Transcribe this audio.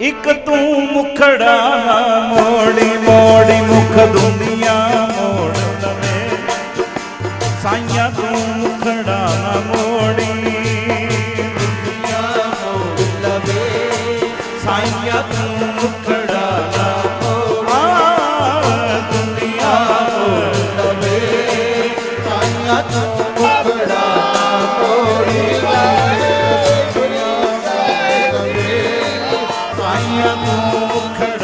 ਇੱਕ ਤੂੰ ਮੁਖੜਾ ਮੋੜੀ ਮੋੜੀ ਮੁਖ ਦੁਨੀਆ ਮੋੜ ਲਵੇ। ਸਾਈਆਂ ਤੂੰ ਮੁਖੜਾ ਨਾ ਮੋੜੀ, ਦੁਨੀਆ ਮੋੜ ਲਵੇ। ਸਾਈਆਂ ਤੂੰ ਮੁਖੜਾ ਨਾ ਦੁਨੀਆ ਮੋੜ ਲਵੇ। ਸਾਈਆਂ ਤੂੰ ਸਾਈਆਂ ਤੂੰ